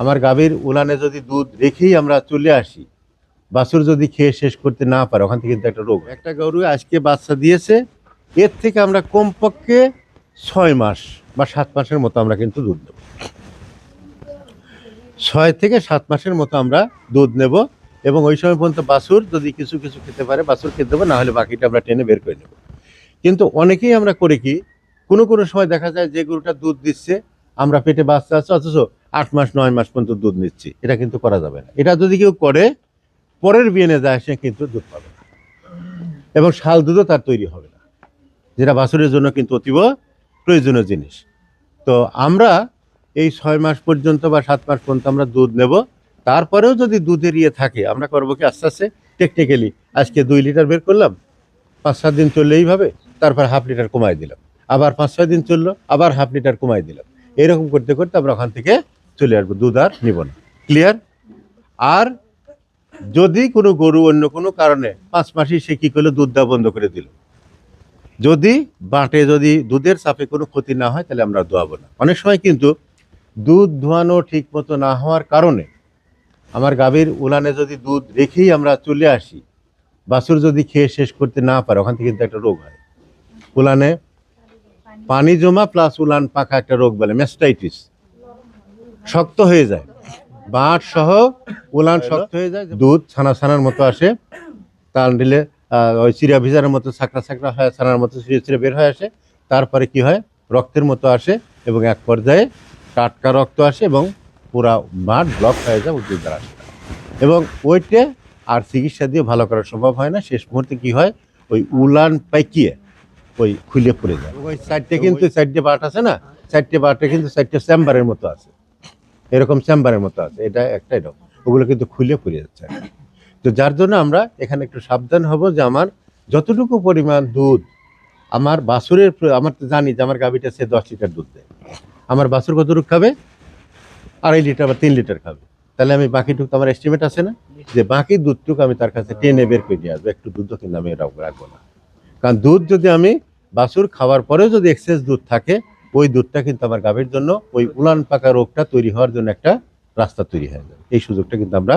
আমার গাভীর উলানে যদি দুধ রেখেই আমরা চলে আসি, বাছুর যদি খেয়ে শেষ করতে না পারে, ওখান থেকে কিন্তু একটা রোগ একটা গরু আজকে বাচ্চা দিয়েছে, এর থেকে আমরা কমপক্ষে ছয় মাস বা সাত মাসের মতো আমরা কিন্তু দুধ নেব। ছয় থেকে সাত মাসের মতো আমরা দুধ নেব এবং ওই সময় পর্যন্ত বাছুর যদি কিছু কিছু খেতে পারে, বাছুর খেতে দেবো নাহলে বাকিটা আমরা টেনে বের করে নেব। কিন্তু অনেকেই আমরা করি কি, কোনো কোনো সময় দেখা যায় যে গরুটা দুধ দিচ্ছে আমরা পেটে বাচ্চা আছে, অথচ আট মাস, নয় মাস পর্যন্ত দুধ নিচ্ছি। এটা কিন্তু করা যাবে না। এটা যদি কেউ করে, পরের বিয়েনে যায়, সে কিন্তু দুধ পাবে না। এবং শাল দুধও তার তৈরি হবে না। যেটা বাছুরের জন্য কিন্তু অতীব প্রয়োজনীয় জিনিস। তো আমরা এই ছয় মাস পর্যন্ত বা সাত মাস পর্যন্ত আমরা দুধ নেব। তারপরেও যদি দুধের ইয়ে থাকে, আমরা করব কি আস্তে আস্তে টেকনিক্যালি আজকে দুই লিটার বের করলাম, পাঁচ, সাত দিন চললে এইভাবে তারপর হাফ লিটার কমাই দিলাম। আবার পাঁচ, ছয় দিন চলল, আবার হাফ লিটার কমাই দিলাম। এরকম করতে করতে আমরা ওখান থেকে চলে আসব, দুধ আর নিব না। ক্লিয়ার আর যদি কোনো গরু অন্য কোনো কারণে পাঁচ মাসই সে কী করল দুধ দেওয়া বন্ধ করে দিল। যদি বাঁটে যদি দুধের চাপে কোনো ক্ষতি না হয়, তাহলে আমরা দোয়াবো না। অনেক সময় কিন্তু দুধ ধোয়ানো ঠিক মতো না হওয়ার কারণে আমার গাভীর উলানে যদি দুধ রেখেই আমরা চলে আসি, বাছুর যদি খেয়ে শেষ করতে না পারে, ওখান থেকে কিন্তু একটা রোগ হয়। উলানে পানি। জমা প্লাস উলান পাকা একটা রোগ বলে মেস্টাইটিস শক্ত হয়ে যায়। বাঁট সহ উলান শক্ত হয়ে যায় দুধ ছানা ছানার মতো আসে। তার দিলে ওই চিরা ভিজার মতো ছাকড়া ছাকড়া হয় ছানার মতো ছিঁড়ে ছিঁড়ে বের হয়ে আসে। তারপরে কি হয়? রক্তের মতো আসে এবং এক পর্যায়ে টাটকা রক্ত আসে এবং পুরা মাঠ ব্লক হয়ে যায় উদ্ভিদ দ্বারা আসে। এবং ওইটে আর চিকিৎসা দিয়ে ভালো করা সম্ভব হয় না। শেষ মুহূর্তে কি হয়? ওই উলান পাইকিয়ে ওই খুলে পড়ে যায়। ওই চারটে কিন্তু চারটে বাট আছে না? চারটে বাটে কিন্তু চারটে চেম্বারের মতো আছে। এরকম চেম্বারের মতো আছে। এটা একটাই এরকম ওগুলো কিন্তু খুলে পড়ে যাচ্ছে। তো যার জন্য আমরা এখানে একটু সাবধান হব যে আমার যতটুকু পরিমাণ দুধ, আমার বাছুরের আমার তো জানি যে আমার গাভিটা সে দশ লিটার দুধ দেয়। আমার বাছুর কতটুকু খাবে? আড়াই লিটার বা তিন লিটার খাবে। তাহলে আমি বাকিটুকু আমার এস্টিমেট আছে না? যে বাকি দুধটুকু আমি তার কাছে টেনে বের করে নিয়ে আসব। একটু দুধও কিন্তু আমি রাখ- রাখব না। কারণ দুধ যদি আমি বাছুর খাওয়ার পরেও যদি এক্সেস দুধ থাকে, ওই দুধটা কিন্তু আমার গাভীর জন্য ওই উলান পাকা রোগটা তৈরি হওয়ার জন্য একটা রাস্তা তৈরি হয়ে যাবে এই সুযোগটা কিন্তু আমরা